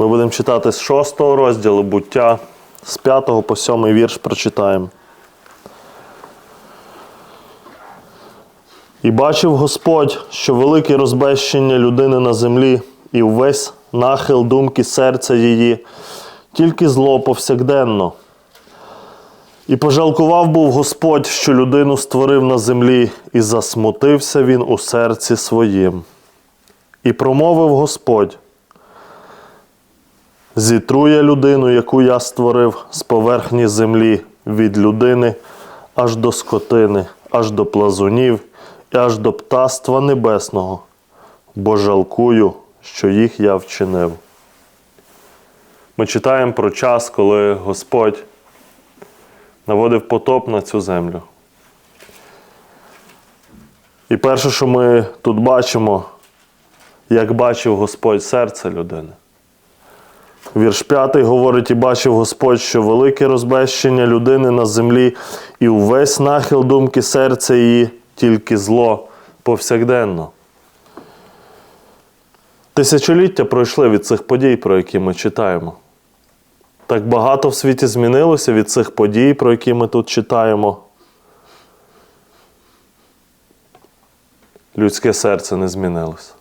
Ми будемо читати з 6 розділу буття, з 5 по 7 вірш прочитаємо. І бачив Господь, що велике розбещення людини на землі, і увесь нахил думки серця її, тільки зло повсякденно. І пожалкував був Господь, що людину створив на землі, і засмутився він у серці своїм. І промовив Господь: Зітру я людину, яку я створив з поверхні землі, від людини аж до скотини, аж до плазунів і аж до птаства небесного, бо жалкую, що їх я вчинив. Ми читаємо про час, коли Господь наводив потоп на цю землю. І перше, що ми тут бачимо, як бачив Господь серце людини. Вірш 5 говорить, і бачив Господь, що велике розбещення людини на землі, і увесь нахил думки серця її, тільки зло повсякденно. Тисячоліття пройшли від цих подій, про які ми читаємо. Так багато в світі змінилося від цих подій, про які ми тут читаємо. Людське серце не змінилося.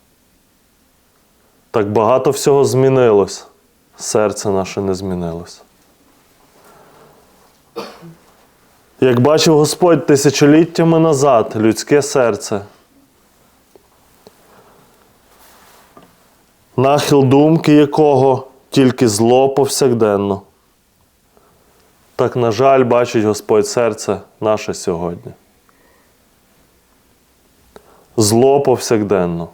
Так багато всього змінилось, серце наше не змінилось. Як бачив Господь тисячоліттями назад людське серце, нахил думки якого тільки зло повсякденно. Так, на жаль, бачить Господь серце наше сьогодні. Зло повсякденно.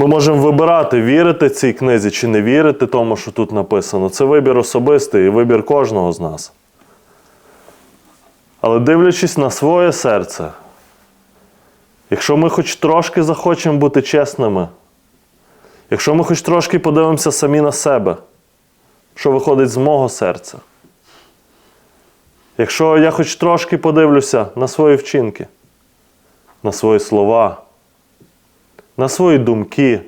Ми можемо вибирати, вірити цій книзі чи не вірити тому, що тут написано. Це вибір особистий і вибір кожного з нас. Але дивлячись на своє серце, якщо ми хоч трошки захочемо бути чесними, якщо ми хоч трошки подивимося самі на себе, що виходить з мого серця, якщо я хоч трошки подивлюся на свої вчинки, на свої слова, на свої думки,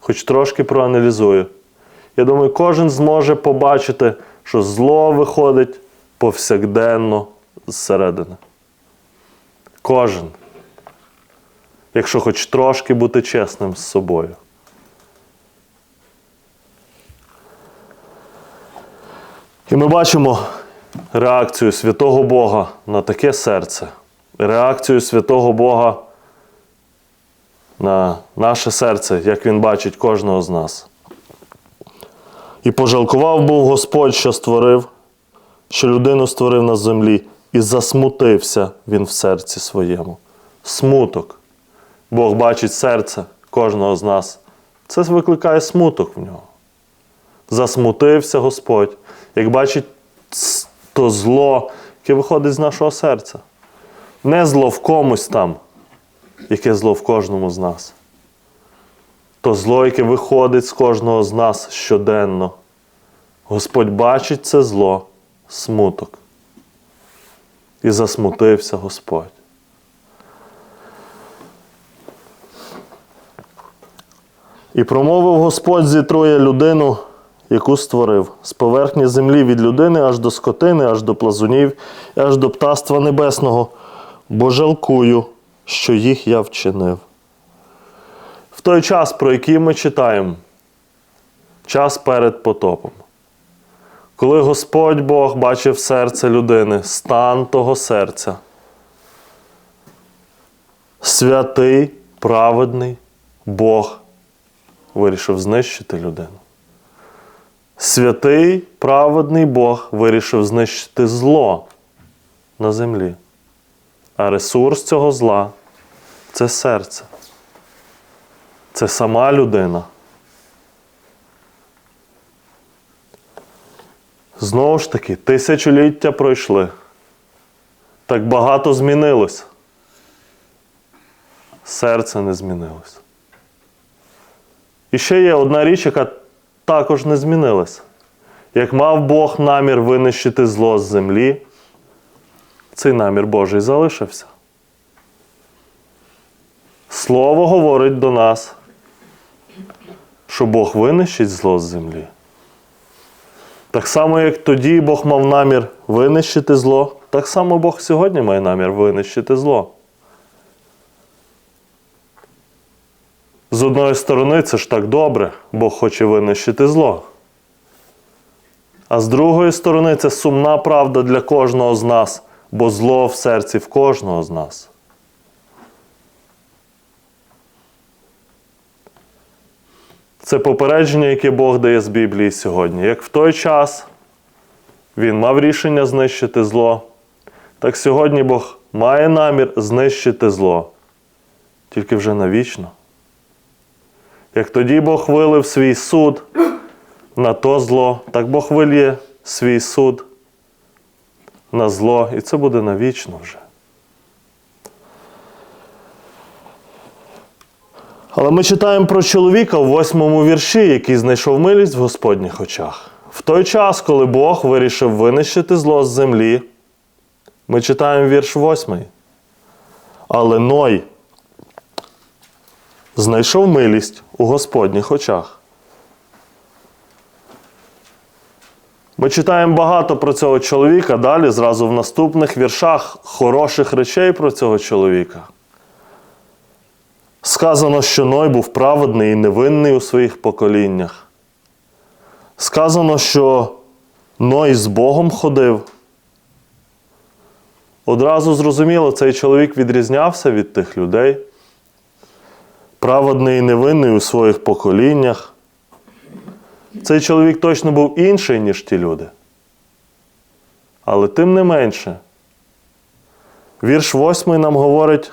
хоч трошки проаналізую. Я думаю, кожен зможе побачити, що зло виходить повсякденно зсередини. Кожен. Якщо хоч трошки бути чесним з собою. І ми бачимо реакцію святого Бога на таке серце, реакцію святого Бога на наше серце, як Він бачить кожного з нас. І пожалкував був Господь, що створив, що людину створив на землі, і засмутився він в серці своєму. Смуток. Бог бачить серце кожного з нас. Це викликає смуток в нього. Засмутився Господь, як бачить то зло, яке виходить з нашого серця. Не зло в комусь там, яке зло в кожному з нас. То зло, яке виходить з кожного з нас щоденно. Господь бачить це зло, смуток. І засмутився Господь. І промовив Господь зітрує людину, яку створив, з поверхні землі від людини аж до скотини, аж до плазунів, аж до птаства небесного, бо жалкую, що їх я вчинив. В той час, про який ми читаємо, час перед потопом. Коли Господь Бог бачив серце людини, стан того серця, святий, праведний Бог вирішив знищити людину. Святий, праведний Бог вирішив знищити зло на землі. А ресурс цього зла це серце. Це сама людина. Знову ж таки, тисячоліття пройшли. Так багато змінилось. Серце не змінилось. І ще є одна річ, яка також не змінилась. Як мав Бог намір винищити зло з землі, цей намір Божий залишився. Слово говорить до нас, що Бог винищить зло з землі. Так само, як тоді Бог мав намір винищити зло, так само Бог сьогодні має намір винищити зло. З одної сторони, це ж так добре, Бог хоче винищити зло. А з другої сторони, це сумна правда для кожного з нас, бо зло в серці в кожного з нас. Це попередження, яке Бог дає з Біблії сьогодні. Як в той час він мав рішення знищити зло, так сьогодні Бог має намір знищити зло, тільки вже навічно. Як тоді Бог вилив свій суд на то зло, так Бог виліє свій суд на зло, і це буде навічно вже. Але ми читаємо про чоловіка в восьмому вірші, який знайшов милість в Господніх очах. В той час, коли Бог вирішив винищити зло з землі, ми читаємо вірш восьмий. Але Ной знайшов милість у Господніх очах. Ми читаємо багато про цього чоловіка далі, зразу в наступних віршах хороших речей про цього чоловіка. Сказано, що Ной був праведний і невинний у своїх поколіннях. Сказано, що Ной з Богом ходив. Одразу зрозуміло, цей чоловік відрізнявся від тих людей. Праведний і невинний у своїх поколіннях. Цей чоловік точно був інший, ніж ті люди. Але тим не менше, вірш восьмий нам говорить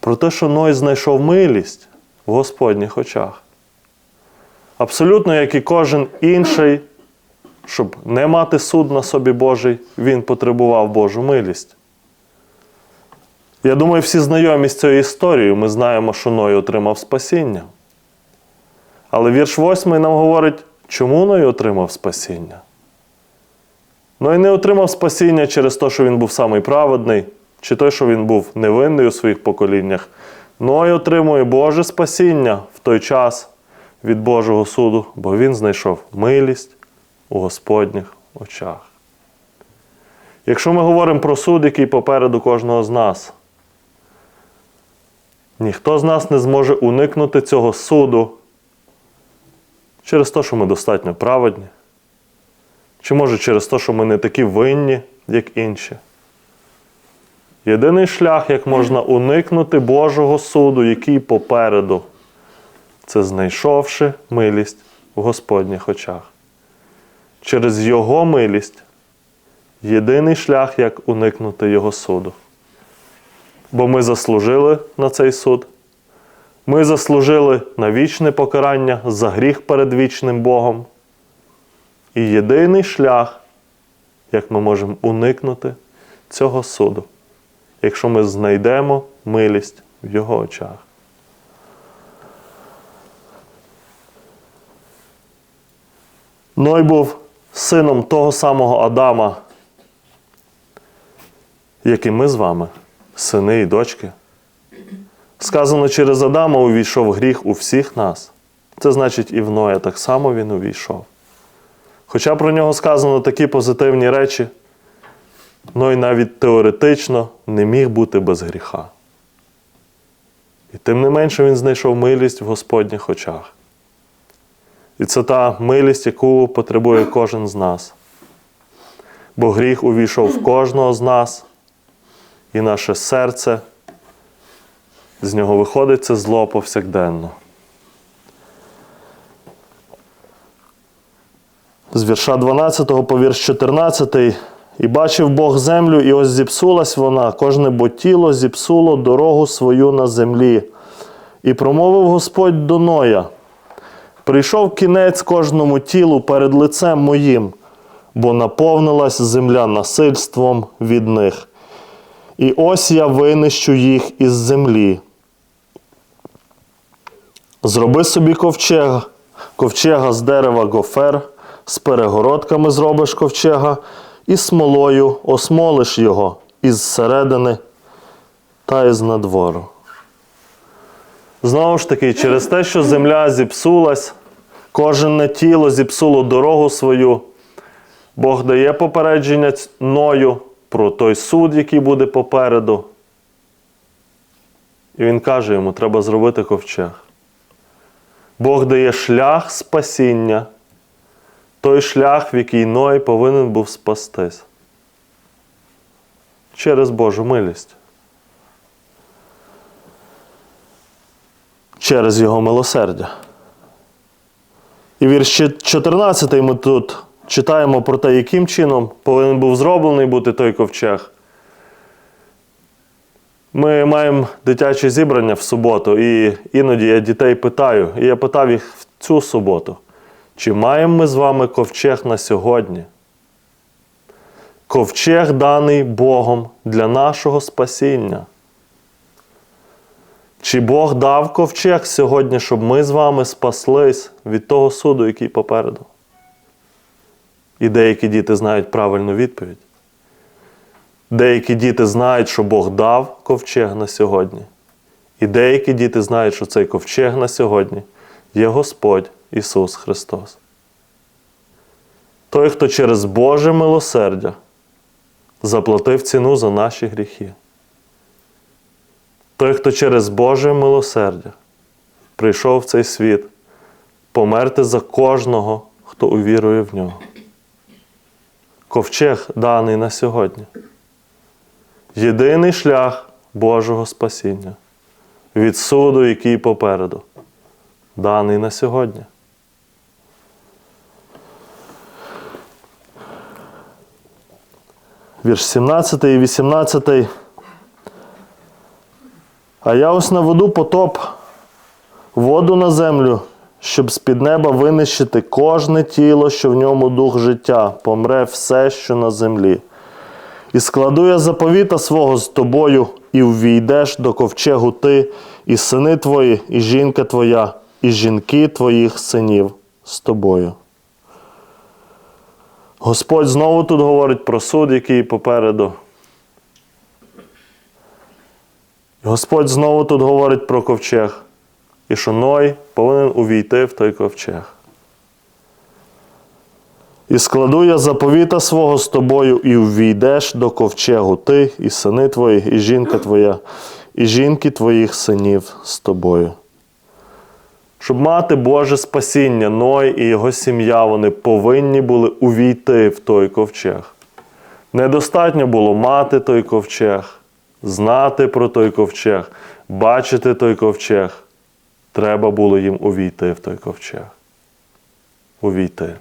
про те, що Ной знайшов милість в Господніх очах. Абсолютно, як і кожен інший, щоб не мати суд на собі Божий, він потребував Божу милість. Я думаю, всі знайомі з цією історією, ми знаємо, що Ной отримав спасіння. Але вірш 8 нам говорить, чому Ной отримав спасіння. Ной не отримав спасіння через те, що він був самий праведний, чи той, що він був невинний у своїх поколіннях. Ной отримує Боже спасіння в той час від Божого суду, бо він знайшов милість у Господніх очах. Якщо ми говоримо про суд, який попереду кожного з нас, ніхто з нас не зможе уникнути цього суду через те, що ми достатньо праведні, чи може через те, що ми не такі винні, як інші. Єдиний шлях, як можна уникнути Божого суду, який попереду, це знайшовши милість в Господніх очах. Через Його милість єдиний шлях, як уникнути Його суду. Бо ми заслужили на цей суд. Ми заслужили на вічне покарання за гріх перед вічним Богом. І єдиний шлях, як ми можемо уникнути цього суду, якщо ми знайдемо милість в Його очах. Ной був сином того самого Адама, як і ми з вами, сини і дочки. Сказано, через Адама увійшов гріх у всіх нас. Це значить, і в Ноя так само він увійшов. Хоча про нього сказано такі позитивні речі, Ной навіть теоретично не міг бути без гріха. І тим не менше він знайшов милість в Господніх очах. І це та милість, яку потребує кожен з нас. Бо гріх увійшов в кожного з нас, і наше серце, з нього виходить це зло повсякденно. З вірша 12 по вірш 14. І бачив Бог землю, і ось зіпсулась вона, кожне бо тіло зіпсуло дорогу свою на землі. І промовив Господь до Ноя: Прийшов кінець кожному тілу перед лицем моїм, бо наповнилась земля насильством від них. І ось я винищу їх із землі. Зроби собі ковчега, ковчега з дерева гофер, з перегородками зробиш ковчега, і смолою осмолиш його із середини та із надвору. Знову ж таки, через те, що земля зіпсулась, кожне тіло зіпсуло дорогу свою, Бог дає попередження Ною про той суд, який буде попереду. І він каже йому, треба зробити ковчег. Бог дає шлях спасіння, той шлях, в який Ной повинен був спастись. Через Божу милість. Через Його милосердя. І вірш 14 ми тут читаємо про те, яким чином повинен був зроблений бути той ковчег. Ми маємо дитяче зібрання в суботу, і іноді я дітей питаю, і я питав їх в цю суботу, чи маємо ми з вами ковчег на сьогодні? Ковчег даний Богом для нашого спасіння. Чи Бог дав ковчег сьогодні, щоб ми з вами спаслись від того суду, який попереду? І деякі діти знають правильну відповідь. Деякі діти знають, що Бог дав ковчег на сьогодні. І деякі діти знають, що цей ковчег на сьогодні є Господь Ісус Христос. Той, хто через Боже милосердя заплатив ціну за наші гріхи. Той, хто через Боже милосердя прийшов в цей світ померти за кожного, хто увірує в нього. Ковчег даний на сьогодні. Єдиний шлях Божого спасіння від суду, який попереду, даний на сьогодні. Вірш 17 і 18. А я ось наведу потоп, воду на землю, щоб з-під неба винищити кожне тіло, що в ньому дух життя, помре все, що на землі. І складу я заповіта свого з тобою, і ввійдеш до ковчегу ти, і сини твої, і жінка твоя, і жінки твоїх синів з тобою. Господь знову тут говорить про суд, який попереду. Господь знову тут говорить про ковчег, і що Ной повинен увійти в той ковчег. І складу я заповіта свого з тобою, і увійдеш до ковчегу ти, і сини твої, і жінка твоя, і жінки твоїх синів з тобою. Щоб мати Боже спасіння, Ной і його сім'я, вони повинні були увійти в той ковчег. Недостатньо було мати той ковчег, знати про той ковчег, бачити той ковчег. Треба було їм увійти в той ковчег. Увійти.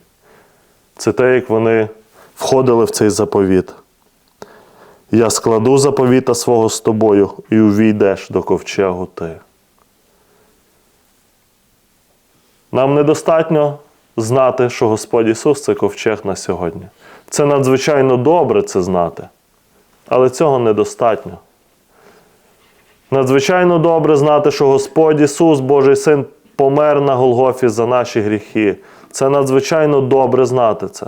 Це те, як вони входили в цей заповіт. Я складу заповіта свого з тобою і увійдеш до ковчегу ти. Нам недостатньо знати, що Господь Ісус це ковчег на сьогодні. Це надзвичайно добре це знати, але цього недостатньо. Надзвичайно добре знати, що Господь Ісус, Божий Син, помер на Голгофі за наші гріхи. Це надзвичайно добре знати це.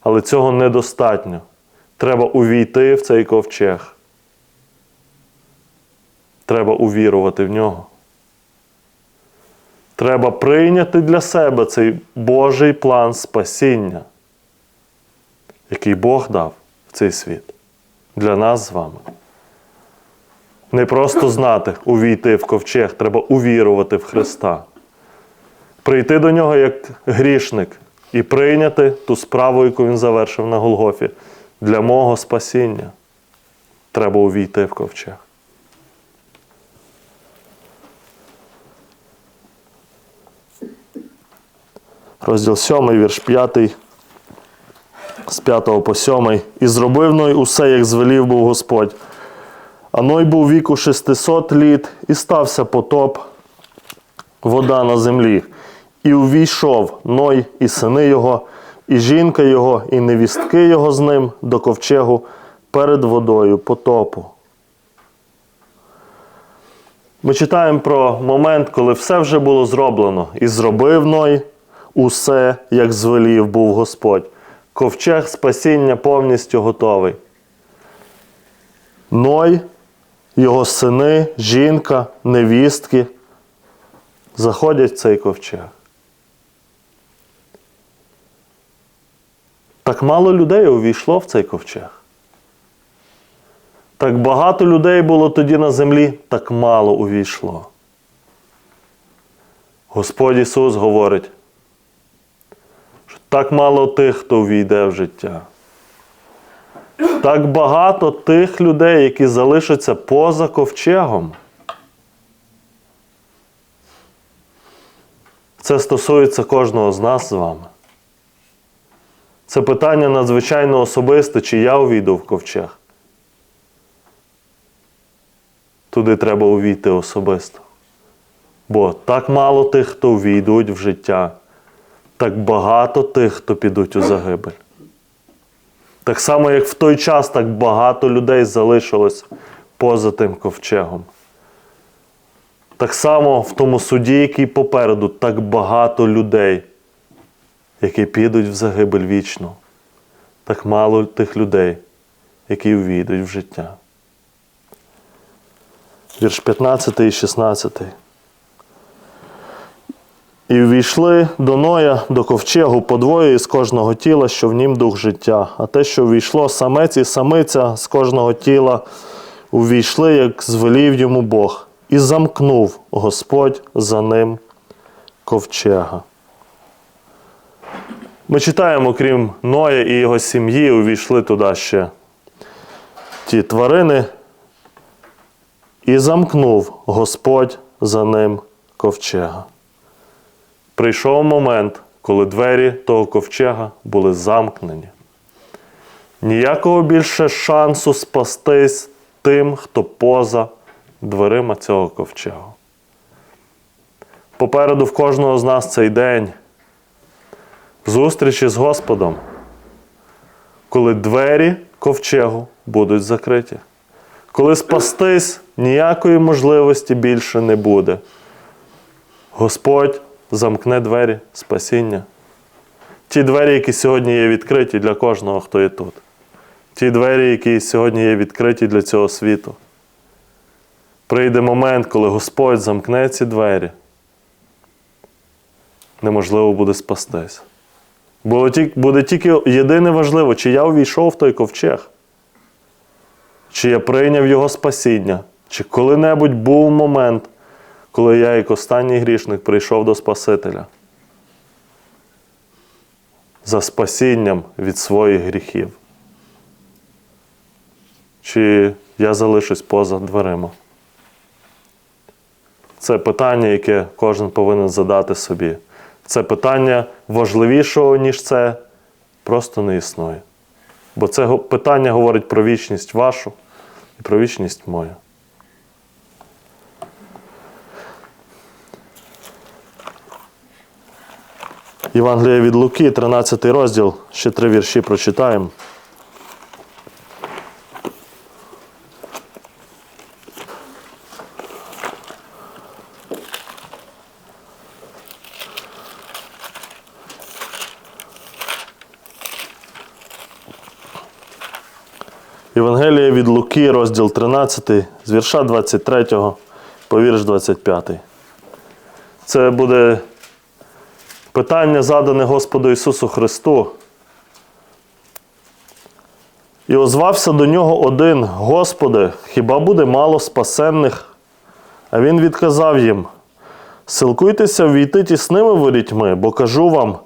Але цього недостатньо. Треба увійти в цей ковчег. Треба увірувати в нього. Треба прийняти для себе цей Божий план спасіння, який Бог дав в цей світ для нас з вами. Не просто знати, увійти в ковчег, треба увірувати в Христа. Прийти до нього як грішник і прийняти ту справу, яку він завершив на Голгофі. Для мого спасіння треба увійти в ковчег. Розділ 7, вірш 5, з 5 по 7. І зробив Ной усе, як звелів був Господь. А Ной був віку 600 літ, і стався потоп, вода на землі. І увійшов Ной і сини його, і жінка його, і невістки його з ним до ковчегу перед водою потопу. Ми читаємо про момент, коли все вже було зроблено, і зробив Ной усе, як звелів був Господь. Ковчег спасіння повністю готовий. Ной його сини, жінка, невістки заходять в цей ковчег. Так мало людей увійшло в цей ковчег. Так багато людей було тоді на землі, так мало увійшло. Господь Ісус говорить, що так мало тих, хто війде в життя. Так багато тих людей, які залишаться поза ковчегом. Це стосується кожного з нас з вами. Це питання надзвичайно особисте, чи я увійду в ковчег. Туди треба увійти особисто. Бо так мало тих, хто увійдуть в життя, так багато тих, хто підуть у загибель. Так само, як в той час, так багато людей залишилось поза тим ковчегом. Так само в тому суді, який попереду, так багато людей, які підуть в загибель вічно. Так мало тих людей, які увійдуть в життя. Вірш 15 і 16. І ввійшли до Ноя, до ковчегу по двоє із кожного тіла, що в нім дух життя. А те, що ввійшло самець і самиця з кожного тіла, увійшли, як звелів йому Бог, і замкнув Господь за ним ковчега. Ми читаємо, крім Ноя і його сім'ї, увійшли туди ще ті тварини, і замкнув Господь за ним ковчега. Прийшов момент, коли двері того ковчега були замкнені. Ніякого більше шансу спастись тим, хто поза дверима цього ковчегу. Попереду в кожного з нас цей день зустрічі з Господом, коли двері ковчегу будуть закриті. Коли спастись ніякої можливості більше не буде. Господь замкне двері спасіння. Ті двері, які сьогодні є відкриті для кожного, хто є тут. Ті двері, які сьогодні є відкриті для цього світу. Прийде момент, коли Господь замкне ці двері. Неможливо буде спастись. Буде тільки єдине важливо, чи я увійшов в той ковчег, чи я прийняв Його спасіння, чи коли-небудь був момент, коли я, як останній грішник, прийшов до Спасителя за спасінням від своїх гріхів. Чи я залишусь поза дверима? Це питання, яке кожен повинен задати собі. Це питання важливішого, ніж це, просто не існує. Бо це питання говорить про вічність вашу і про вічність мою. Євангелія від Луки, 13 розділ, ще три вірші прочитаємо. Євангелія від Луки, розділ 13, з вірша 23 по вірш 25. Це буде питання, задане Господу Ісусу Христу. І озвався до нього один: Господи, хіба буде мало спасенних? А він відказав їм: Силкуйтеся ввійти тісними ворітьми, бо кажу вам,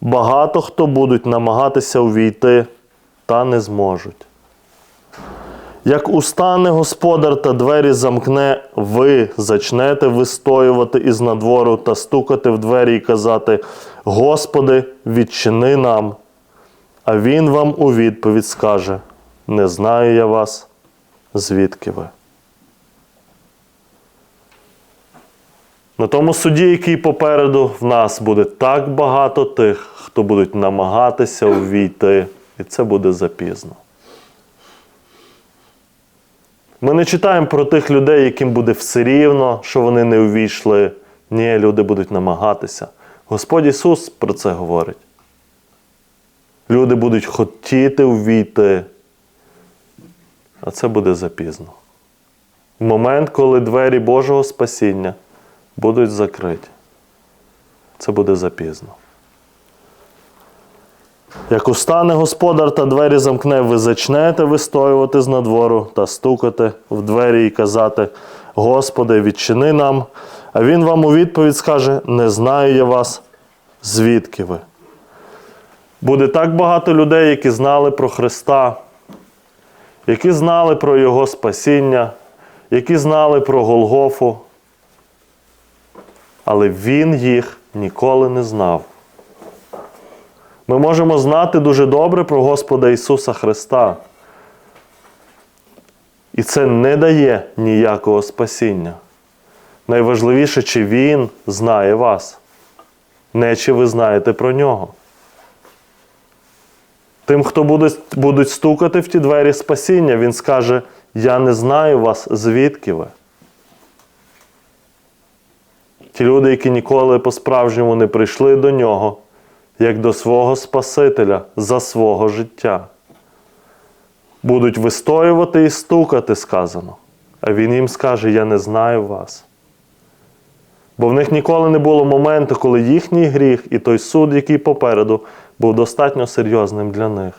багато хто будуть намагатися увійти, та не зможуть. Як устане господар та двері замкне, ви зачнете вистоювати із надвору та стукати в двері і казати: Господи, відчини нам. А він вам у відповідь скаже: Не знаю я вас, звідки ви. На тому суді, який попереду в нас буде так багато тих, хто будуть намагатися увійти, і це буде запізно. Ми не читаємо про тих людей, яким буде все рівно, що вони не увійшли. Ні, люди будуть намагатися. Господь Ісус про це говорить. Люди будуть хотіти увійти, а це буде запізно. в момент, коли двері Божого спасіння будуть закриті. Це буде запізно. Як устане господар та двері замкне, ви зачнете вистоювати з надвору та стукати в двері і казати: Господи, відчини нам. А він вам у відповідь скаже: Не знаю я вас, звідки ви. Буде так багато людей, які знали про Христа, які знали про Його спасіння, які знали про Голгофу, але Він їх ніколи не знав. Ми можемо знати дуже добре про Господа Ісуса Христа. І це не дає ніякого спасіння. Найважливіше, чи Він знає вас, не чи ви знаєте про нього. Тим, хто буде, будуть стукати в ті двері спасіння, Він скаже: Я не знаю вас, звідки ви. Ті люди, які ніколи по-справжньому не прийшли до нього, як до свого Спасителя за свого життя. Будуть вистоювати і стукати, сказано. А він їм скаже: Я не знаю вас. Бо в них ніколи не було моменту, коли їхній гріх і той суд, який попереду, був достатньо серйозним для них.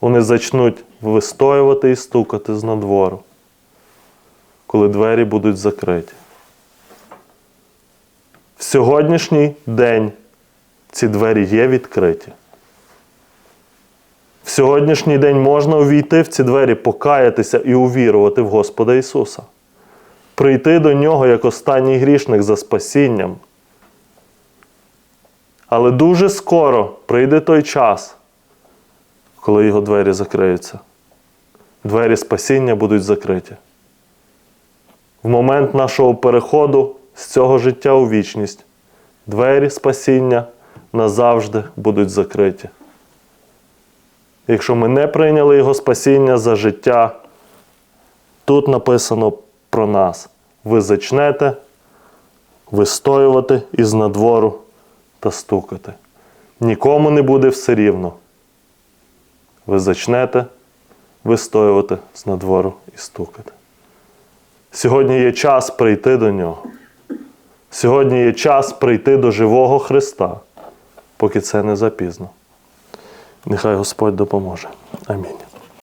Вони зачнуть вистоювати і стукати з надвору, коли двері будуть закриті. В сьогоднішній день ці двері є відкриті. В сьогоднішній день можна увійти в ці двері, покаятися і увірувати в Господа Ісуса. Прийти до Нього як останній грішник за спасінням. Але дуже скоро прийде той час, коли його двері закриються. Двері спасіння будуть закриті. В момент нашого переходу з цього життя у вічність двері спасіння назавжди будуть закриті. Якщо ми не прийняли Його спасіння за життя, тут написано про нас. Ви зачнете вистоювати із надвору та стукати. Нікому не буде все рівно. Ви зачнете вистоювати з надвору і стукати. Сьогодні є час прийти до нього. Сьогодні є час прийти до живого Христа, поки це не запізно. Нехай Господь допоможе. Амінь.